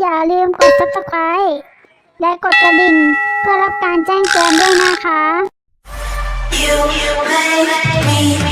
อย่าลืมกด subscribe และกดกระดิ่ง เพื่อรับการแจ้งเตือนด้วยนะคะ You make me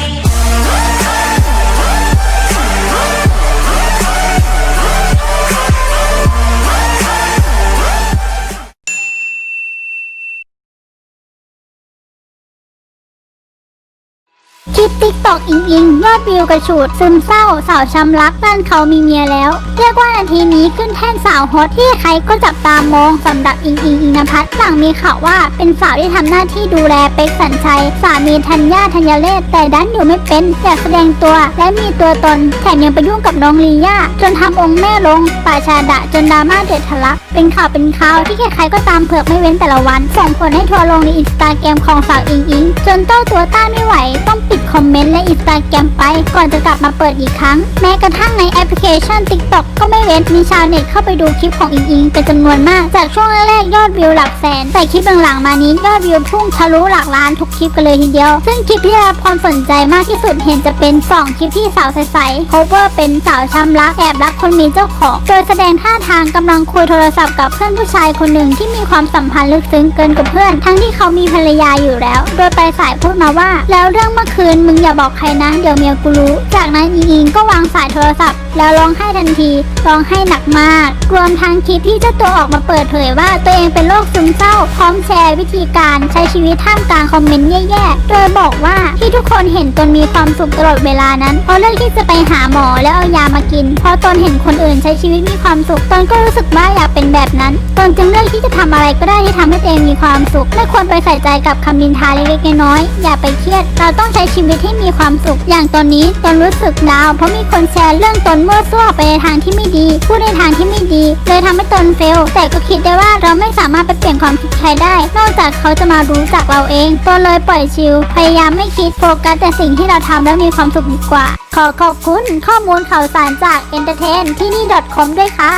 คลิปติ๊กตอกอิงอิงยอดวิวกระฉูด ซึมเศร้า สาวช้ำรักบ้านเขามีเมียแล้ว เรียกว่านาทีนี้ขึ้นแท่นสาวฮอตที่ใครก็จับตามองสำหรับอิงอิงอิงนภัสหลังมีข่าวว่าเป็นสาวที่ทำหน้าที่ดูแลเป็กสัญชัย สามีธัญญาธัญเลศแต่ดันอยู่ไม่เป็นอยากแสดงตัวและมีตัวตนแถมยังไปยุ่งกับน้องลีย่าจนทำองค์แม่ลงป่าชาดะจนดราม่าเดือดทะลัก เป็นข่าวเป็นข่าวที่ใครๆก็ตามเผือกไม่เว้นแต่ละวันส่งผลให้ทัวร์ลงในอินสตาแกรมของสาวอิงอิงจนเต้าตัวต้านไม่ไหวต้องปิดคอมเมนต์และอินสตาแกรมไป ก่อนจะกลับมาเปิดอีกครั้ง แม้กระทั่งในแอปพลิเคชัน TikTok ก็ไม่เว้นมีชาวเน็ตเข้าไปดูคลิปของอิงอิงเป็นจำนวนมาก จากช่วงแรกๆยอดวิวหลักแสน แต่คลิปหลังๆมานี้ยอดวิวพุ่งทะลุหลักล้านทุกคลิปกันเลยทีเดียว ซึ่งคลิปที่ได้รับความสนใจมากที่สุดเห็นจะเป็นสองคลิปที่สาวใสๆ cover เป็นสาวช้ำรักแอบรักคนมีเจ้าของ โดยแสดงท่าทางกำลังคุยโทรศัพท์กับเพื่อนผู้ชายคนหนึ่งที่มีความสัมพันธ์ลึกซึ้งเกินกับเพื่อน ทั้งที่เขามีภรรยาอยู่แล้ว โดยปลายสายพูดมาว่า แล้วเรื่องเมื่อคืนมึงอย่าบอกใครนะ เดี๋ยวเมียกูรู้ จากนั้นอิงอิงก็วางสายโทรศัพท์ แล้วร้องไห้ทันที ร้องไห้หนักมาก รวมทั้งคลิปที่เจ้าตัวออกมาเปิดเผยว่าตัวเองเป็นโรคซึมเศร้า พร้อมแชร์วิธีการใช้ชีวิตท่ามกลางคอมเมนต์แย่ๆ โดยบอกว่าที่ทุกคนเห็นตนมีความสุขตลอดเวลานั้น เพราะเลือกที่จะไปหาหมอแล้วเอายามากิน เพราะตนเห็นคนอื่นใช้ชีวิตมีความสุข ตนก็รู้สึกว่าอยากเป็นแบบนั้น ตนจึงเลือกที่จะทำอะไรก็ได้ที่ทำให้ตัวเองมีความสุขไม่ควรไปใส่ใจกับคำนินทาเล็กๆน้อยๆ อย่าไปเครียด เราต้องใช้ชีวิตให้มีความสุข อย่างตอนนี้ตนรู้สึกดาว เพราะมีคนแชร์เรื่องตนมั่วซั่วไปในทางที่ไม่ดี พูดในทางที่ไม่ดี เลยทำให้ตนเฟล แต่ก็คิดได้ว่าเราไม่สามารถไปเปลี่ยนความคิดใครได้ นอกจากเขาจะมารู้จักเราเองตนเลยปล่อยชิล พยายามไม่คิดโฟกัสแต่สิ่งที่เราทำแล้วมีความสุขดีกว่า ขอขอบคุณข้อมูลข่าวสารจาก Entertain ที่นี่ .com ด้วยค่ะ